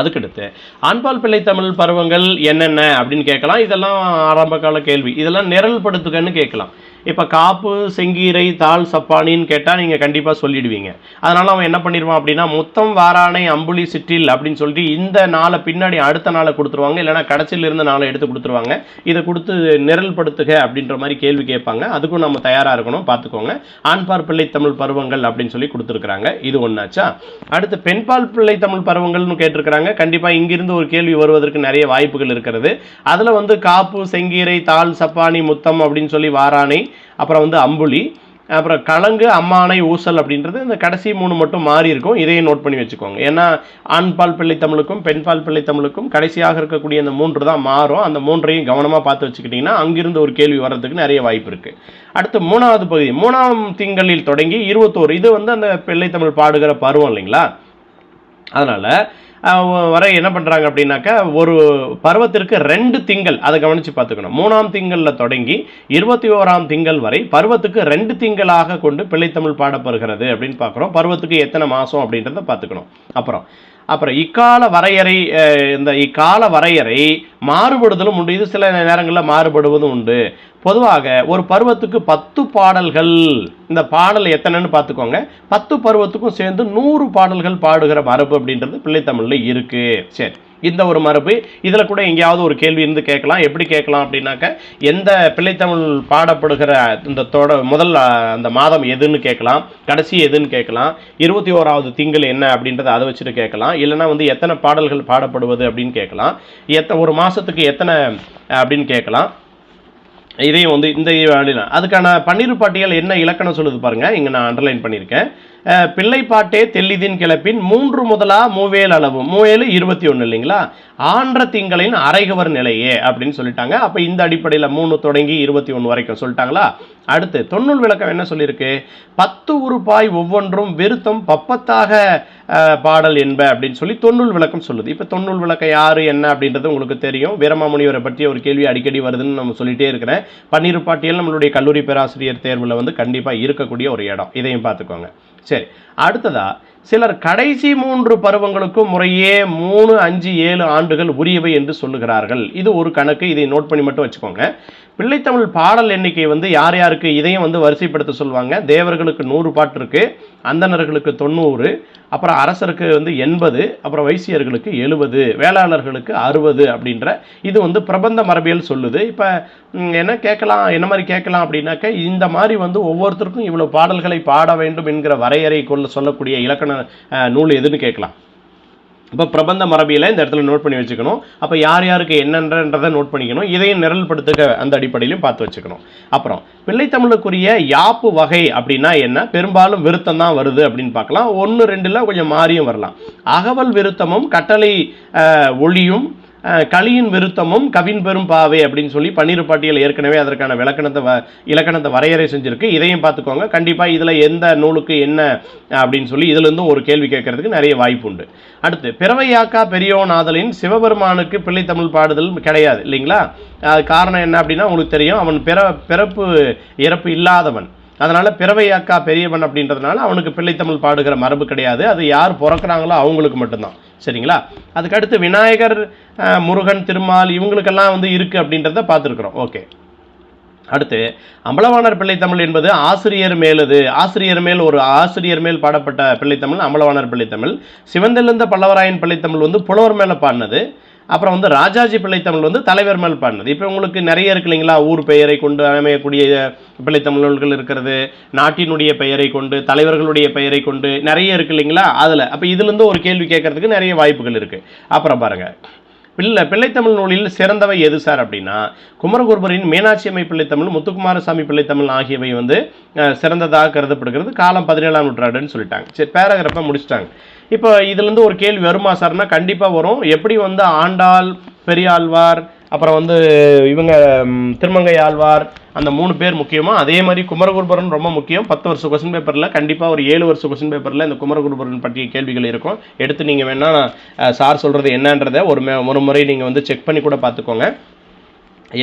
அதுக்கடுத்து ஆண்பால் பிள்ளைத்தமிழ் பருவங்கள் என்னென்ன அப்படின்னு கேட்கலாம். இதெல்லாம் ஆரம்ப கால கேள்வி. இதெல்லாம் நிரல்படுத்துகன்னு கேட்கலாம். இப்போ காப்பு செங்கீரை தாள் சப்பானின்னு கேட்டால் நீங்கள் கண்டிப்பாக சொல்லிடுவீங்க. அதனால் அவன் என்ன பண்ணிடுவான் அப்படின்னா முத்தம் வாரானை அம்புலி சிற்றில் அப்படின்னு சொல்லிட்டு இந்த நாளை பின்னாடி அடுத்த நாளை கொடுத்துருவாங்க. இல்லைன்னா கடைசியில் இருந்த நாளை எடுத்து கொடுத்துருவாங்க. இதை கொடுத்து நிரல்படுத்துக அப்படின்ற மாதிரி கேள்வி கேட்பாங்க. அதுக்கும் நம்ம தயாராக இருக்கணும். பார்த்துக்கோங்க. ஆண்பார் பிள்ளை தமிழ் பருவங்கள் அப்படின்னு சொல்லி கொடுத்துருக்குறாங்க. இது ஒன்றாச்சா அடுத்து பெண்பால் பிள்ளை தமிழ் பருவங்கள்னு கேட்டிருக்கிறாங்க. கண்டிப்பாக இங்கிருந்து ஒரு கேள்வி வருவதற்கு நிறைய வாய்ப்புகள் இருக்கிறது. அதில் வந்து காப்பு செங்கீரை தாள் சப்பானி முத்தம் அப்படின்னு சொல்லி வாரானை அப்புறம் வந்து அம்புலி அப்புறம் கலங்கு அம்மானை ஊசல் அப்படின்றது இந்த கடைசி மூணு மட்டும் மாறி இருக்கும். இதையும் நோட் பண்ணி வச்சுக்கோங்க. ஏன்னா ஆண்பால் பிள்ளை தமிழுக்கும் பெண்பால் பிள்ளை தமிழுக்கும் கடைசியாக இருக்கக்கூடிய இந்த மூன்று தான் மாறும். அந்த மூன்றையும் கவனமாக பார்த்து வச்சுக்கிட்டிங்கன்னா அங்கிருந்து ஒரு கேள்வி வர்றதுக்கு நிறைய வாய்ப்பு இருக்குது அடுத்து மூணாவது பகுதி. மூணாம் திங்களில் தொடங்கி இருபத்தோரு. இது வந்து அந்த பிள்ளை தமிழ் பாடுகிற பருவம் இல்லைங்களா? அதனால் வரை என்ன பண்ணுறாங்க அப்படின்னாக்கா ஒரு பருவத்திற்கு ரெண்டு திங்கள் அதை கவனித்து பார்த்துக்கணும். மூணாம் திங்களில் தொடங்கி இருபத்தி ஓராம் திங்கள் வரை பருவத்துக்கு ரெண்டு திங்களாக கொண்டு பிள்ளைத்தமிழ் பாடப்படுகிறது அப்படின்னு பார்க்குறோம். பருவத்துக்கு எத்தனை மாதம் அப்படின்றத பார்த்துக்கணும். அப்புறம் அப்புறம் இக்கால வரையறை இந்த இக்கால வரையறை மாறுபடுதலும் உண்டு. இது சில நேரங்களில் மாறுபடுவதும் உண்டு. பொதுவாக ஒரு பருவத்துக்கு பத்து பாடல்கள் இந்த பாடல் எத்தனைன்னு பார்த்துக்கோங்க. பத்து பருவத்துக்கும் சேர்ந்து நூறு பாடல்கள் பாடுகிற மரபு அப்படின்றது பிள்ளைத்தமிழில் இருக்கு. சரி. இந்த ஒரு மரபு. இதில் கூட எங்கேயாவது ஒரு கேள்வி இருந்து கேட்கலாம். எப்படி கேட்கலாம் அப்படின்னாக்க எந்த பிள்ளைத்தமிழ் பாடப்படுகிற இந்த தொட முதல் அந்த மாதம் எதுன்னு கேட்கலாம். கடைசி எதுன்னு கேட்கலாம். இருபத்தி ஓராவது திங்கள் என்ன அப்படின்றத அதை வச்சுட்டு கேட்கலாம். இல்லைன்னா வந்து எத்தனை பாடல்கள் பாடப்படுவது அப்படின்னு கேட்கலாம். எத்த ஒரு மாதத்துக்கு எத்தனை அப்படின்னு கேட்கலாம். இதையும் வந்து இந்த வழியில் அதுக்கான பன்னிரு பட்டியல் என்ன இலக்கணம் சொல்லுது பாருங்கள் இங்கே நான் அண்டர்லைன் பண்ணியிருக்கேன். பிள்ளைப்பாட்டே தெல்லிதின் கிளப்பின் மூன்று முதலா மூவேல் அளவு. மூவேலு இருபத்தி ஒன்று இல்லைங்களா? ஆன்ற திங்களின் அரைகவர் நிலையே அப்படின்னு சொல்லிட்டாங்க. அப்போ இந்த அடிப்படையில் மூணு தொடங்கி இருபத்தி ஒன்று வரைக்கும் சொல்லிட்டாங்களா? அடுத்து தொன்னூல் விளக்கம் என்ன சொல்லியிருக்கு? பத்து உறுப்பாய் ஒவ்வொன்றும் விருத்தம் பப்பத்தாக பாடல் என்ப அப்படின்னு சொல்லி தொன்னூல் விளக்கம் சொல்லுது. இப்போ தொன்னூல் விளக்கம் யார் என்ன அப்படின்றது உங்களுக்கு தெரியும். வீரமாமுனிவரை பற்றி ஒரு கேள்வி அடிக்கடி வருதுன்னு நம்ம சொல்லிட்டே இருக்கிறேன். பன்னிரு பாட்டியல் நம்மளுடைய கல்லூரி பேராசிரியர் தேர்வில் வந்து கண்டிப்பாக இருக்கக்கூடிய ஒரு இடம். இதையும் பார்த்துக்கோங்க. சரி அடுத்ததா சிலர் கடைசி மூன்று பருவங்களுக்கும் முறையே மூணு அஞ்சு ஏழு ஆண்டுகள் உரியவை என்று சொல்லுகிறார்கள். இது ஒரு கணக்கு இதை நோட் பண்ணி மட்டும் வச்சுக்கோங்க. பிள்ளைத்தமிழ் பாடல் எண்ணிக்கை வந்து யார் யாருக்கு இதையும் வந்து வரிசைப்படுத்த சொல்லுவாங்க. தேவர்களுக்கு நூறு பாட்டு இருக்குது அந்தணர்களுக்கு தொண்ணூறு அப்புறம் அரசருக்கு வந்து எண்பது அப்புறம் வைசியர்களுக்கு எழுபது வேளாளர்களுக்கு அறுபது அப்படின்ற இது வந்து பிரபந்த மரபியல் சொல்லுது. இப்போ என்ன கேட்கலாம் என்ன மாதிரி கேட்கலாம் அப்படின்னாக்க இந்த மாதிரி வந்து ஒவ்வொருத்தருக்கும் இவ்வளோ பாடல்களை பாட வேண்டும் என்கிற வரையறை கொள்ள சொல்லக்கூடிய இலக்கண நூல் எதுன்னு கேட்கலாம். இப்போ பிரபந்த மரபியலை இந்த இடத்துல நோட் பண்ணி வச்சுக்கணும். அப்போ யார் யாருக்கு என்னன்றதை நோட் பண்ணிக்கணும். இதையும் நிரல்படுத்துக அந்த அடிப்படையிலும் பார்த்து வச்சுக்கணும். அப்புறம் பிள்ளைத்தமிழுக்குரிய யாப்பு வகை அப்படின்னா என்ன? பெரும்பாலும் விருத்தம் தான் வருது அப்படின்னு பார்க்கலாம். ஒன்று ரெண்டில் கொஞ்சம் மாறியும் வரலாம். அகவல் விருத்தமும் கட்டளை ஒளியும் கலியின் களியின் விருத்தமும் கவின் பெரும் பாவை அப்படின்னு சொல்லி பன்னீர் பாட்டியல் ஏற்கனவே அதற்கான விளக்கணத்தை வ இலக்கணத்தை வரையறை செஞ்சுருக்கு. இதையும் பார்த்துக்கோங்க. கண்டிப்பாக இதில் எந்த நூலுக்கு என்ன அப்படின்னு சொல்லி இதுலேருந்தும் ஒரு கேள்வி கேட்கறதுக்கு நிறைய வாய்ப்பு உண்டு. அடுத்து பிறவையாக்கா பெரியோநாதலின் சிவபெருமானுக்கு பிள்ளை தமிழ் பாடுதல் கிடையாது இல்லைங்களா? அது காரணம் என்ன அப்படின்னா உங்களுக்கு தெரியும் அவன் பிற பிறப்பு இறப்பு இல்லாதவன். அதனால் பிறவை அக்கா பெரியவன் அப்படின்றதுனால அவனுக்கு பிள்ளைத்தமிழ் பாடுகிற மரபு கிடையாது. அது யார் பிறக்கிறாங்களோ அவங்களுக்கு மட்டும்தான். சரிங்களா? அதுக்கடுத்து விநாயகர் முருகன் திருமால் இவங்களுக்கெல்லாம் வந்து இருக்குது அப்படின்றத பார்த்துருக்குறோம். ஓகே. அடுத்து அம்பலவாணர் பிள்ளைத்தமிழ் என்பது ஆசிரியர் மேலது ஆசிரியர் மேல் ஒரு ஆசிரியர் மேல் பாடப்பட்ட பிள்ளைத்தமிழ் அம்பலவாணர் பிள்ளைத்தமிழ் சிவந்தெழுந்த பல்லவராயன் பிள்ளைத்தமிழ் வந்து புலவர் மேலே பாடினது. அப்புறம் வந்து ராஜாஜி பிள்ளைத்தமிழ் வந்து தலைவர் மேல் பாடினது. இப்போ உங்களுக்கு நிறைய இருக்கு இல்லைங்களா? ஊர் பெயரை கொண்டு அமையக்கூடிய பிள்ளைத்தமிழ் நூல்கள் இருக்கிறது நாட்டினுடைய பெயரை கொண்டு தலைவர்களுடைய பெயரை கொண்டு நிறைய இருக்கு இல்லைங்களா? அதில். அப்போ இதுலேருந்து ஒரு கேள்வி கேட்கறதுக்கு நிறைய வாய்ப்புகள் இருக்குது அப்புறம் பாருங்க. பிள்ளை பிள்ளைத்தமிழ் நூலில் சிறந்தவை எது சார் அப்படின்னா குமரகுருபரின் மீனாட்சி அம்மை பிள்ளைத்தமிழ் முத்துக்குமாரசாமி பிள்ளைத்தமிழ் ஆகியவை வந்து சிறந்ததாக கருதப்படுகிறது. காலம் பதினேழாம் நூற்றாண்டுன்னு சொல்லிட்டாங்க. சரி பேராகிராஃபை முடிச்சிட்டாங்க. இப்போ இதுலேருந்து ஒரு கேள்வி வருமா சார்னா கண்டிப்பாக வரும். எப்படி வந்து ஆண்டாள் பெரியாழ்வார் அப்புறம் வந்து இவங்க திருமங்கை ஆழ்வார் அந்த மூணு பேர் முக்கியமாக அதே மாதிரி குமரகுருபரன் ரொம்ப முக்கியம். பத்து வருஷம் கொஸ்டின் பேப்பரில் கண்டிப்பாக ஒரு ஏழு வருஷம் கொஸ்டின் பேப்பரில் இந்த குமரகுருபரன் பற்றிய கேள்விகள் இருக்கும். எடுத்து நீங்கள் வேணால் சார் சொல்கிறது என்னன்றதை ஒரு மே- ஒரு முறை நீங்கள் வந்து செக் பண்ணி கூட பார்த்துக்கோங்க.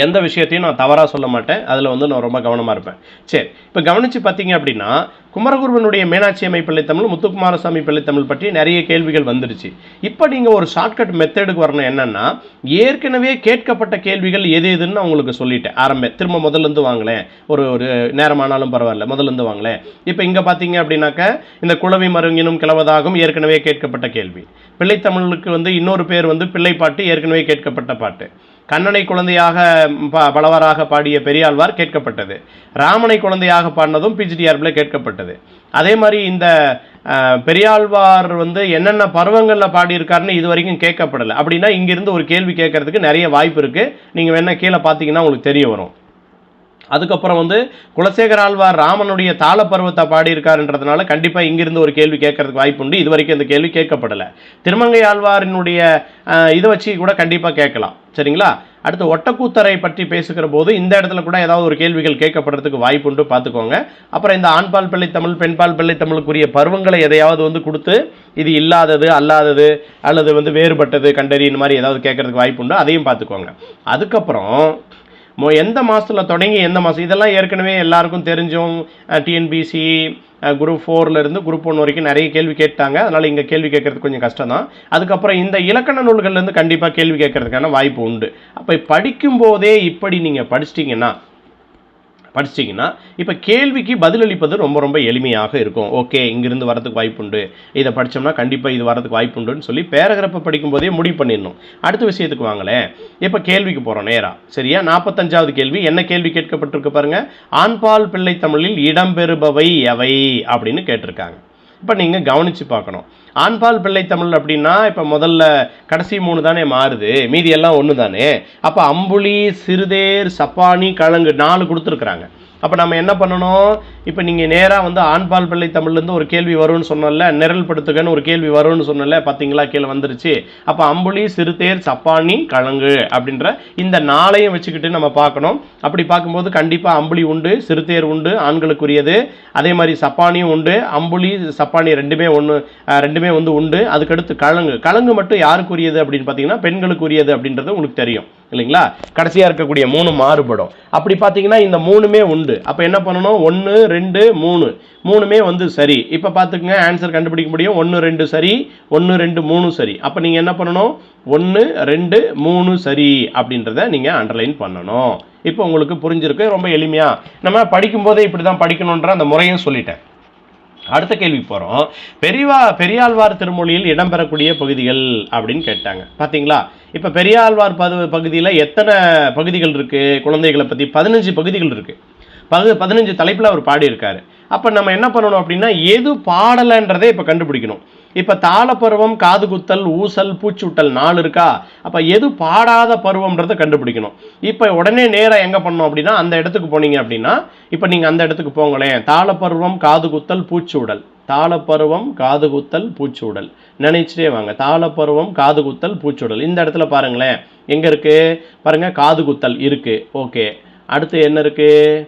எந்த விஷயத்தையும் நான் தவறாக சொல்ல மாட்டேன். அதில் வந்து நான் ரொம்ப கவனமாக இருப்பேன். சரி இப்போ கவனித்து பார்த்தீங்க அப்படின்னா குமரகுருவனுடைய மீனாட்சி அம்மை பிள்ளைத்தமிழ் முத்துக்குமாரசாமி பிள்ளைத்தமிழ் பற்றி நிறைய கேள்விகள் வந்துருச்சு. இப்போ நீங்கள் ஒரு ஷார்ட்கட் மெத்தடுக்கு வரணும் என்னென்னா ஏற்கனவே கேட்கப்பட்ட கேள்விகள் எது எதுன்னு நான் உங்களுக்கு சொல்லிட்டேன். ஆரம்ப திரும்ப முதல்ல இருந்து வாங்களேன். ஒரு ஒரு நேரமானாலும் பரவாயில்ல முதல்லேருந்து வாங்களேன். இப்போ இங்கே பார்த்தீங்க அப்படின்னாக்க இந்த குளவி மருங்கினும் கிளவதாகும் ஏற்கனவே கேட்கப்பட்ட கேள்வி. பிள்ளைத்தமிழுக்கு வந்து இன்னொரு பேர் வந்து பிள்ளை பாட்டு ஏற்கனவே கேட்கப்பட்ட பாட்டு. கண்ணனை குழந்தையாக ப பலவராக பாடிய பெரியாழ்வார் கேட்கப்பட்டது. ராமனை குழந்தையாக பாடினதும் பிஜிடிஆர்பில் கேட்கப்பட்டது. அதே மாதிரி இந்த பெரியாழ்வார் வந்து என்னென்ன பருவங்களில் பாடியிருக்காருன்னு இது வரைக்கும் கேட்கப்படலை. அப்படின்னா இங்கிருந்து ஒரு கேள்வி கேட்கறதுக்கு நிறைய வாய்ப்பு இருக்குது நீங்கள் வேணால் கீழே பார்த்தீங்கன்னா உங்களுக்கு தெரிய வரும். அதுக்கப்புறம் வந்து குலசேகர ஆழ்வார் ராமனுடைய தாள பருவத்தை பாடியிருக்காருன்றதுனால கண்டிப்பாக இங்கிருந்து ஒரு கேள்வி கேட்கறதுக்கு வாய்ப்பு உண்டு. இது வரைக்கும் இந்த கேள்வி கேட்கப்படலை. திருமங்கை ஆழ்வாரினுடைய இதை வச்சு கூட கண்டிப்பாக கேட்கலாம். சரிங்களா? அடுத்து ஒட்டக்கூத்தரை பற்றி பேசுகிற போது இந்த இடத்துல கூட ஏதாவது ஒரு கேள்விகள் கேட்கப்படுறதுக்கு வாய்ப்பு உண்டு. பார்த்துக்கோங்க. அப்புறம் இந்த ஆண்பால் பிள்ளை தமிழ் பெண்பால் பிள்ளை தமிழுக்குரிய பருவங்களை எதையாவது வந்து கொடுத்து இது இல்லாதது அல்லாதது அல்லது வந்து வேறுபட்டது கண்டறி இந்த மாதிரி ஏதாவது கேட்கறதுக்கு வாய்ப்பு உண்டு. அதையும் பார்த்துக்கோங்க. அதுக்கப்புறம் மோ எந்த மாதத்தில் தொடங்கி எந்த மாதம் இதெல்லாம் ஏற்கனவே எல்லாருக்கும் தெரிஞ்சும் டிஎன்பிசி குரூப் ஃபோர்லேருந்து குரூப் ஒன் வரைக்கும் நிறைய கேள்வி கேட்டாங்க. அதனால் இங்கே கேள்வி கேட்கறது கொஞ்சம் கஷ்டம் தான் அதுக்கப்புறம் இந்த இலக்கண நூல்கள்லேருந்து கண்டிப்பாக கேள்வி கேட்கறதுக்கான வாய்ப்பு உண்டு. அப்போ படிக்கும்போதே இப்படி நீங்கள் படிச்சிட்டிங்கன்னா படிச்சிங்கன்னா இப்போ கேள்விக்கு பதிலளிப்பது ரொம்ப ரொம்ப எளிமையாக இருக்கும். ஓகே இங்கிருந்து வரதுக்கு வாய்ப்புண்டு. இதை படித்தோம்னா கண்டிப்பாக இது வரதுக்கு வாய்ப்புண்டுன்னு சொல்லி பேராகிராஃபை படிக்கும்போதே முடிவு பண்ணிடணும். அடுத்த விஷயத்துக்கு வாங்களேன். இப்போ கேள்விக்கு போகிறோம் நேராக சரியா? நாற்பத்தஞ்சாவது கேள்வி. என்ன கேள்வி கேட்கப்பட்டிருக்கு பாருங்கள் ஆண்பால் பிள்ளை தமிழில் இடம்பெறுபவை எவை? அப்படின்னு கேட்டிருக்காங்க. இப்போ நீங்கள் கவனித்து பார்க்கணும். ஆண்பால் பிள்ளை தமிழ் அப்படின்னா இப்போ முதல்ல கடைசி மூணு தானே மாறுது. மீதி எல்லாம் ஒன்று தானே அப்போ அம்புலி சிறுதேர் சப்பானி கழங்கு நாலு கொடுத்துருக்குறாங்க. அப்போ நம்ம என்ன பண்ணணும்? இப்போ நீங்கள் நேராக வந்து ஆண்பால் பிள்ளை தமிழ்லேருந்து ஒரு கேள்வி வரும்னு சொன்னோம்ல நிரல்படுத்துகன்னு ஒரு கேள்வி வரும்னு சொன்னல பார்த்தீங்களா கீழே வந்துருச்சு. அப்போ அம்புலி சிறுதேர் சப்பானி கழங்கு அப்படின்ற இந்த நாளையும் வச்சுக்கிட்டு நம்ம பார்க்கணும். அப்படி பார்க்கும்போது கண்டிப்பாக அம்புலி உண்டு சிறுதேர் உண்டு ஆண்களுக்குரியது. அதே மாதிரி சப்பானியும் உண்டு அம்புலி சப்பானி ரெண்டுமே ஒன்று ரெண்டுமே வந்து உண்டு. அதுக்கடுத்து கழங்கு கழங்கு மட்டும் யாருக்குரியது அப்படின்னு பார்த்தீங்கன்னா பெண்களுக்குரியது அப்படின்றது உங்களுக்கு தெரியும். இல்லைங்களா? கடைசியாக இருக்கக்கூடிய மூணு மாறுபடும். அப்படி பார்த்தீங்கன்னா இந்த மூணுமே உண்டு. அப்போ என்ன பண்ணணும்? ஒன்று ரெண்டு மூணு. மூணுமே வந்து சரி. இப்போ பார்த்துக்குங்க ஆன்சர் கண்டுபிடிக்க முடியும். ஒன்று ரெண்டு சரி. ஒன்று ரெண்டு மூணு சரி. அப்போ நீங்கள் என்ன பண்ணணும்? ஒன்று ரெண்டு மூணு சரி அப்படின்றத நீங்கள் அண்டர்லைன் பண்ணணும். இப்போ உங்களுக்கு புரிஞ்சிருக்கு. ரொம்ப எளிமையாக நம்ம படிக்கும்போதே இப்படி தான் படிக்கணுன்ற அந்த முறையும் சொல்லிட்டேன். அடுத்த கேள்வி போகிறோம் பெரியவா பெரியாழ்வார் திருமொழியில் இடம்பெறக்கூடிய பகுதிகள் அப்படின்னு கேட்டாங்க. பார்த்தீங்களா இப்போ பெரியாழ்வார் பது பகுதியில் எத்தனை பகுதிகள் இருக்குது குழந்தைகளை பற்றி பதினஞ்சு பகுதிகள் இருக்குது பகு பதினஞ்சு தலைப்பில் அவர் பாடியிருக்காரு. அப்போ நம்ம என்ன பண்ணணும் அப்படின்னா எது பாடலைன்றதை இப்போ கண்டுபிடிக்கணும். இப்போ தாளப்பருவம் காது குத்தல் ஊசல் பூச்சூட்டல் நாலு இருக்கா? அப்போ எது பாடாத பருவம்ன்றதை கண்டுபிடிக்கணும். இப்போ உடனே நேராக எங்கே பண்ணோம் அப்படின்னா அந்த இடத்துக்கு போனீங்க அப்படின்னா இப்போ நீங்கள் அந்த இடத்துக்கு போங்களேன். தாளப்பருவம் காது குத்தல் பூச்சூடல். தாளப்பருவம் காது குத்தல் பூச்சூடல். நினைச்சிட்டே வாங்க. தாளப்பருவம் காது குத்தல் பூச்சூடல். இந்த இடத்துல பாருங்களேன். எங்கே இருக்குது பாருங்கள் காது குத்தல் இருக்குது ஓகே. அடுத்து என்ன இருக்குது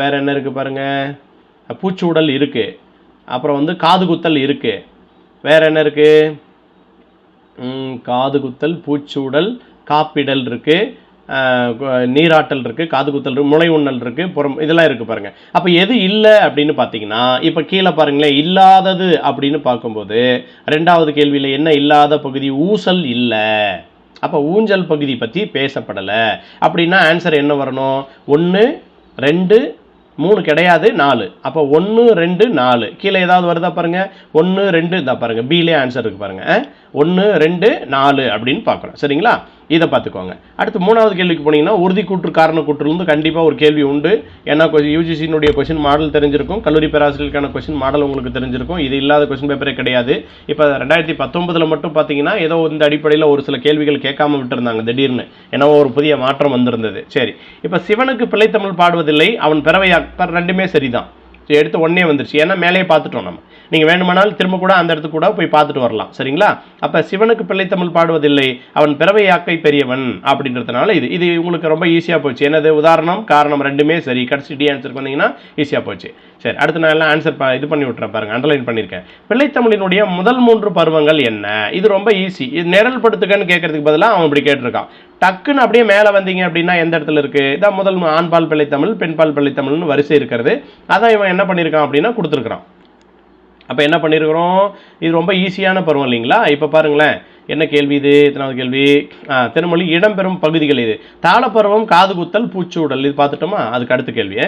வேறு என்ன இருக்குது பாருங்கள் பூச்சூடல் இருக்குது அப்புறம் வந்து காது குத்தல் இருக்குது வேற என்ன இருக்கு? காது குத்தல் பூச்சூடல் காப்பிடல் இருக்கு. நீராட்டல் இருக்கு காது குத்தல் முளை உண்ணல் இருக்கு புறம் இதெல்லாம் இருக்கு பாருங்க. அப்ப எது இல்லை அப்படின்னு பார்த்தீங்கன்னா இப்ப கீழே பாருங்களேன் இல்லாதது அப்படின்னு பார்க்கும்போது ரெண்டாவது கேள்வியில என்ன இல்லாத பகுதி? ஊசல் இல்லை. அப்போ ஊஞ்சல் பகுதி பற்றி பேசப்படலை. அப்படின்னா ஆன்சர் என்ன வரணும்? ஒன்று ரெண்டு மூணு கிடையாது நாலு. அப்போ ஒன்று ரெண்டு நாலு. கீழே ஏதாவது வருதா பாருங்க? ஒன்று ரெண்டு இதா பாருங்க. பிலே ஆன்சர் இருக்குது பாருங்க. ஒன்று ரெண்டு நாலு அப்படின்னு பார்க்குறோம் சரிங்களா? இதை பார்த்துக்கோங்க. அடுத்து மூணாவது கேள்விக்கு போனீங்கன்னா உறுதி கூற்று காரண கூற்றுலேருந்து கண்டிப்பாக ஒரு கேள்வி உண்டு. ஏன்னா யூஜிசியினுடைய கொஷின் மாடல் தெரிஞ்சிருக்கும். கல்லூரி பேராசிரியருக்கான கொஷின் மாடல் உங்களுக்கு தெரிஞ்சிருக்கும். இது இல்லாத கொஷின் பேப்பரே கிடையாது. இப்போ ரெண்டாயிரத்தி பத்தொன்பதில் மட்டும் பார்த்தீங்கன்னா ஏதோ இந்த அடிப்படையில் ஒரு சில கேள்விகள் கேட்காம விட்டுருந்தாங்க திடீர்னு. ஏன்னா ஒரு புதிய மாற்றம் வந்திருந்தது. சரி. இப்போ சிவனுக்கு பிள்ளைத்தமிழ் பாடுவதில்லை அவன் பிறவை அக்பர் ரெண்டுமே சரிதான். எடுத்து உடனே வந்துருச்சு. ஏன்னா மேலேயே பார்த்துட்டோம் நம்ம. நீங்கள் வேணுமானாலும் திரும்ப கூட அந்த இடத்துக்கு கூட போய் பார்த்துட்டு வரலாம். சரிங்களா? அப்போ சிவனுக்கு பிள்ளை தமிழ் பாடுவதில்லை. அவன் பிறவை யாக்கை பெரியவன் அப்படின்றதுனால இது. இது உங்களுக்கு ரொம்ப ஈஸியாக போச்சு. என்னது? உதாரணம் காரணம் ரெண்டுமே சரி. கடைசி டி ஆன்சர் பண்ணீங்கன்னா ஈஸியாக போச்சு. சரி அடுத்து நான் எல்லாம் ஆன்சர் இது பண்ணி விட்டுறேன் பாருங்க அண்டர்லைன் பண்ணியிருக்கேன் பிள்ளைத்தமிழினுடைய முதல் மூன்று பருவங்கள் என்ன? இது ரொம்ப ஈஸி இது நிரல் படுத்துக்கன்னு கேட்கறதுக்கு பதிலாக அவன் இப்படி கேட்டிருக்கான். டக்குன்னு அப்படியே மேலே வந்தீங்க அப்படின்னா எந்த இடத்துல இருக்கு? இதான் முதல் ஆண்பால் பிள்ளைத்தமிழ் பெண்பால் பிள்ளைத்தமிழ்னு வரிசை இருக்கிறது. அதான் இவன் என்ன பண்ணியிருக்கான் அப்படின்னா கொடுத்துருக்குறான். அப்போ என்ன பண்ணியிருக்கிறோம் இது ரொம்ப ஈஸியான பருவம் இல்லைங்களா? இப்போ பாருங்களேன் என்ன கேள்வி இது? எத்தனாவது கேள்வி? திருமொழி இடம்பெறும் பகுதிகள் இது. தாளப்பருவம் காது குத்தல் பூச்சூடல் இது பார்த்துட்டோமா? அதுக்கு அடுத்த கேள்வி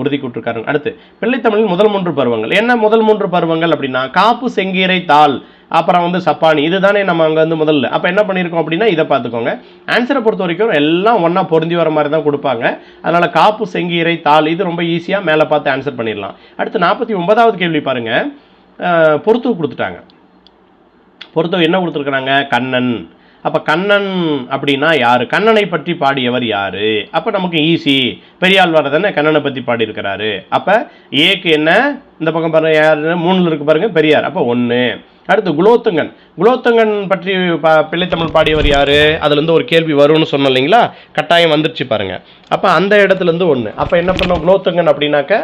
உறுதி கூட்டிருக்காருங்க அடுத்து பிள்ளைத்தமிழில் முதல் மூன்று பருவங்கள். என்ன முதல் மூன்று பருவங்கள் அப்படின்னா காப்பு செங்கீரை தாள் அப்புறம் வந்து சப்பானி. இதுதானே நம்ம அங்கே வந்து முதல்ல. அப்போ என்ன பண்ணியிருக்கோம் அப்படின்னா இதை பார்த்துக்கோங்க. ஆன்சரை பொறுத்த வரைக்கும் எல்லாம் ஒன்றா பொருந்தி வர மாதிரி தான் கொடுப்பாங்க. அதனால் காப்பு செங்கீரை தாள் இது ரொம்ப ஈஸியாக மேலே பார்த்து ஆன்சர் பண்ணிடலாம். அடுத்து நாற்பத்தி ஒன்பதாவது கேள்வி பாருங்கள் பொறுத்து கொடுத்துட்டாங்க. பொறுத்து என்ன கொடுத்துருக்குறாங்க? கண்ணன். அப்போ கண்ணன் அப்படின்னா யார்? கண்ணனை பற்றி பாடியவர் யார்? அப்போ நமக்கு ஈஸி பெரியாழ்வார் தானே கண்ணனை பற்றி பாடியிருக்கிறாரு. அப்போ ஏக்கு என்ன? இந்த பக்கம் பாருங்க யார்? மூணில் இருக்கு பாருங்க பெரியார். அப்போ ஒன்று அடுத்து குலோத்துங்கன். குலோத்துங்கன் பற்றி பா பிள்ளைத்தமிழ் பாடியவர் யார்? அதுலேருந்து ஒரு கேள்வி வரும்னு சொன்னோம் இல்லைங்களா? கட்டாயம் வந்துருச்சு பாருங்க. அப்போ அந்த இடத்துலேருந்து ஒன்று அப்போ என்ன பண்ணோம்? குலோத்துங்கன் அப்படின்னாக்க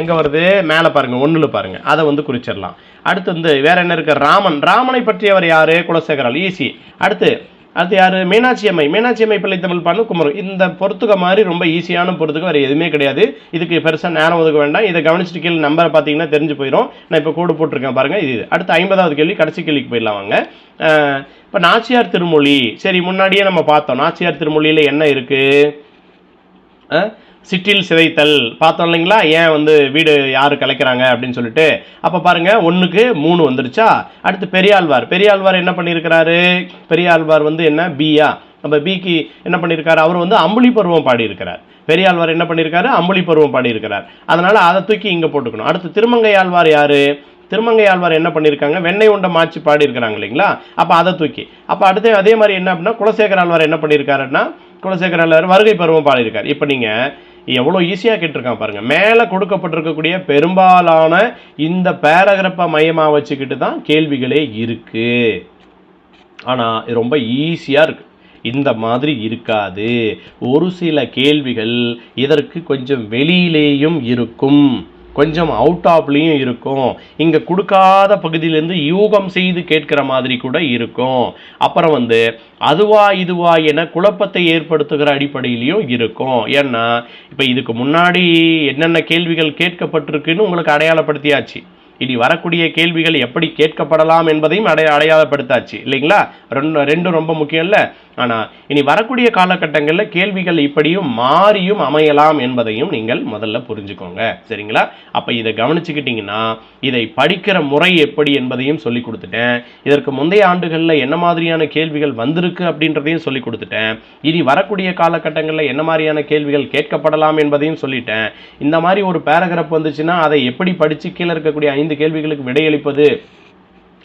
எங்கே வருது? மேலே பாருங்கள் ஒன்றில் பாருங்கள் அதை வந்து குறிச்சிடலாம். அடுத்து வந்து வேறு என்ன இருக்குது ராமன். ராமனை பற்றியவர் யார்? குலசேகரால் ஈஸி அடுத்து அடுத்து யார்? மீனாட்சி அம்மை. மீனாட்சி அம்மை பிள்ளை தமிழ் பாடல் குமரம் இந்த பொறுத்துக்க மாதிரி ரொம்ப ஈஸியான பொறுத்துக்க வேறு எதுவுமே கிடையாது. இதுக்கு பெருசாக நேரம் ஒதுக்க வேண்டாம். இதை கவனிச்சுட்டு கீழே நம்பரை பார்த்தீங்கன்னா தெரிஞ்சு போயிடும் நான் இப்போ கோடு போட்டிருக்கேன் பாருங்கள் இது அடுத்து ஐம்பதாவது கேள்வி கடைசி கேள்விக்கு போயிடலாம் வாங்க. இப்போ நாச்சியார் திருமொழி. சரி முன்னாடியே நம்ம பார்த்தோம். நாச்சியார் திருமொழியில் என்ன இருக்குது சிற்றில் சிதைத்தல். பார்த்தோம் இல்லைங்களா? ஏன் வந்து வீடு யார் கலைக்கிறாங்க அப்படின்னு சொல்லிட்டு. அப்போ பாருங்கள் ஒன்றுக்கு மூணு வந்துருச்சா? அடுத்து பெரியாழ்வார். பெரியாழ்வார் என்ன பண்ணியிருக்கிறாரு பெரியாழ்வார் வந்து என்ன? பியா. நம்ம பிக்கு என்ன பண்ணியிருக்காரு அவர் வந்து அம்புலி பருவம் பாடியிருக்கிறார். பெரியாழ்வார் என்ன பண்ணியிருக்காரு அம்புலி பருவம் பாடியிருக்கிறார். அதனால் அதை தூக்கி இங்கே போட்டுக்கணும். அடுத்து திருமங்கை ஆழ்வார் யாரு? திருமங்கை ஆழ்வார் என்ன பண்ணியிருக்காங்க வெண்ணெய் உண்ட மாச்சு பாடியிருக்கிறாங்க இல்லைங்களா? அப்போ அதை தூக்கி. அப்போ அடுத்து அதே மாதிரி என்ன அப்படின்னா குலசேகர ஆழ்வார் என்ன பண்ணியிருக்காருன்னா குலசேகர ஆழ்வார் வருகை பருவம் பாடியிருக்கார். இப்போ நீங்கள் எவ்வளோ ஈஸியாக கேட்டிருக்கான் பாருங்கள் மேலே கொடுக்கப்பட்டிருக்கக்கூடிய பெரும்பாலான இந்த பேராகிராஃபை மையமாக வச்சுக்கிட்டு தான் கேள்விகளே இருக்குது ஆனால் இது ரொம்ப ஈஸியாக இருக்குது இந்த மாதிரி இருக்காது. ஒரு சில கேள்விகள் இதற்கு கொஞ்சம் வெளியிலேயும் இருக்கும். கொஞ்சம் அவுட் ஆஃப்லேயும் இருக்கும். இங்கே கொடுக்காத பகுதியிலேருந்து யூகம் செய்து கேட்கிற மாதிரி கூட இருக்கும். அப்புறம் வந்து அதுவா இதுவா என குழப்பத்தை ஏற்படுத்துகிற அடிப்படையிலையும் இருக்கும். ஏன்னா இப்போ இதுக்கு முன்னாடி என்னென்ன கேள்விகள் கேட்கப்பட்டிருக்குன்னு உங்களுக்கு அடையாளப்படுத்தியாச்சு. இனி வரக்கூடிய கேள்விகள் எப்படி கேட்கப்படலாம் என்பதையும் அடைய அடையாளப்படுத்தாச்சு. இல்லைங்களா? ரெண்டு ரெண்டும் ரொம்ப முக்கியம் இல்லை ஆனால் இனி வரக்கூடிய காலகட்டங்களில் கேள்விகள் இப்படியும் மாறியும் அமையலாம் என்பதையும் நீங்கள் முதல்ல புரிஞ்சுக்கோங்க. சரிங்களா? அப்போ இதை கவனிச்சுக்கிட்டிங்கன்னா இதை படிக்கிற முறை எப்படி என்பதையும் சொல்லி கொடுத்துட்டேன். இதற்கு முந்தைய ஆண்டுகளில் என்ன மாதிரியான கேள்விகள் வந்திருக்கு அப்படின்றதையும் சொல்லி கொடுத்துட்டேன். இனி வரக்கூடிய காலகட்டங்களில் என்ன மாதிரியான கேள்விகள் கேட்கப்படலாம் என்பதையும் சொல்லிட்டேன். இந்த மாதிரி ஒரு பேராகிராஃப் வந்துச்சுன்னா அதை எப்படி படித்து கீழே இருக்கக்கூடிய ஐந்து கேள்விகளுக்கு விடையளிப்பது?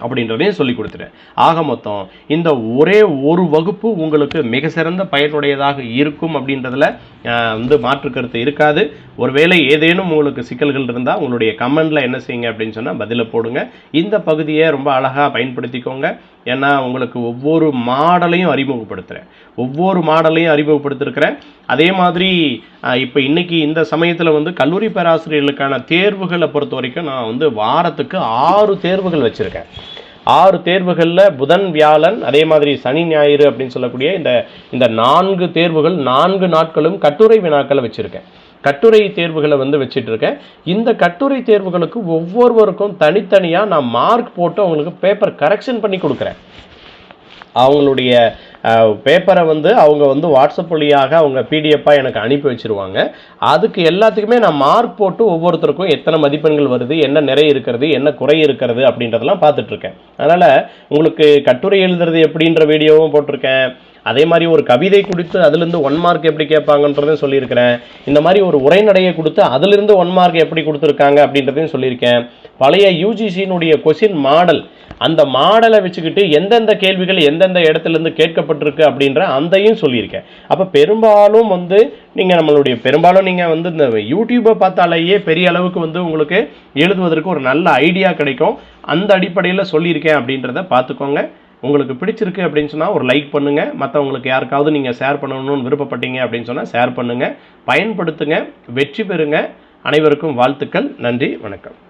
அப்படின்றதையும் சொல்லி கொடுத்துட்டேன். ஆக மொத்தம் இந்த ஒரே ஒரு வகுப்பு உங்களுக்கு மிக சிறந்த பயனுடையதாக இருக்கும் அப்படின்றதுல வந்து மாற்று கருத்து இருக்காது. ஒருவேளை ஏதேனும் உங்களுக்கு சிக்கல்கள் இருந்தால் உங்களுடைய கமெண்டில் என்ன செய்யுங்க அப்படின்னு சொன்னால் பதிலை போடுங்க. இந்த பகுதியை ரொம்ப அழகாக பயன்படுத்திக்கோங்க. ஏன்னா உங்களுக்கு ஒவ்வொரு மாடலையும் அறிமுகப்படுத்துகிறேன் ஒவ்வொரு மாடலையும் அறிமுகப்படுத்திருக்கிறேன். அதே மாதிரி இப்போ இன்னைக்கு இந்த சமயத்தில் வந்து கல்லூரி பேராசிரியர்களுக்கான தேர்வுகளை பொறுத்த வரைக்கும் நான் வந்து வாரத்துக்கு ஆறு தேர்வுகள் வச்சுருக்கேன். ஆறு தேர்வுகளில் புதன் வியாழன் அதே மாதிரி சனி ஞாயிறு அப்படின்னு சொல்லக்கூடிய இந்த இந்த நான்கு தேர்வுகள் நான்கு நாட்களும் கட்டுரை வினாக்களை வச்சுருக்கேன். கட்டுரை தேர்வுகளை வந்து வச்சிட்டு இருக்கேன் இந்த கட்டுரை தேர்வுகளுக்கு ஒவ்வொருவருக்கும் தனித்தனியாக நான் மார்க் போட்டு அவங்களுக்கு பேப்பர் கரெக்ஷன் பண்ணி கொடுக்குறேன். அவங்களுடைய பேப்பரை வந்து அவங்க வந்து வாட்ஸ்அப் வழியாக அவங்க பிடிஎஃபாக எனக்கு அனுப்பி வச்சிருவாங்க. அதுக்கு எல்லாத்துக்குமே நான் மார்க் போட்டு ஒவ்வொருத்தருக்கும் எத்தனை மதிப்பெண்கள் வருது என்ன நிறை இருக்கிறது என்ன குறை இருக்கிறது அப்படின்றதெல்லாம் பார்த்துட்ருக்கேன் அதனால் உங்களுக்கு கட்டுரை எழுதுறது எப்படின்ற வீடியோவும் போட்டிருக்கேன். அதே மாதிரி ஒரு கவிதை கொடுத்து அதுலேருந்து ஒன் மார்க் எப்படி கேட்பாங்கன்றதையும் சொல்லியிருக்கிறேன். இந்த மாதிரி ஒரு உரைநடையை கொடுத்து அதுலேருந்து ஒன் மார்க் எப்படி கொடுத்துருக்காங்க அப்படின்றதையும் சொல்லியிருக்கேன். பழைய யூஜிசியினுடைய கொஷின் மாடல் அந்த மாடலை வச்சுக்கிட்டு எந்தெந்த கேள்விகள் எந்தெந்த இடத்துல இருந்து கேட்கப்பட்டிருக்கு அப்படின்ற அந்தையும் சொல்லியிருக்கேன். அப்போ பெரும்பாலும் வந்து நீங்கள் நம்மளுடைய பெரும்பாலும் நீங்கள் வந்து இந்த யூடியூப்பை பார்த்தாலேயே பெரிய அளவுக்கு வந்து உங்களுக்கு எழுதுவதற்கு ஒரு நல்ல ஐடியா கிடைக்கும். அந்த அடிப்படையில் சொல்லியிருக்கேன் அப்படின்றத பார்த்துக்கோங்க. உங்களுக்கு பிடிச்சிருக்கு அப்படின்னு சொன்னால் ஒரு லைக் பண்ணுங்கள் மற்றவங்களுக்கு யாருக்காவது நீங்கள் ஷேர் பண்ணணும்னு விருப்பப்பட்டீங்க அப்படின்னு சொன்னால் ஷேர் பண்ணுங்கள் பயன்படுத்துங்க. வெற்றி பெறுங்க. அனைவருக்கும் வாழ்த்துக்கள். நன்றி. வணக்கம்.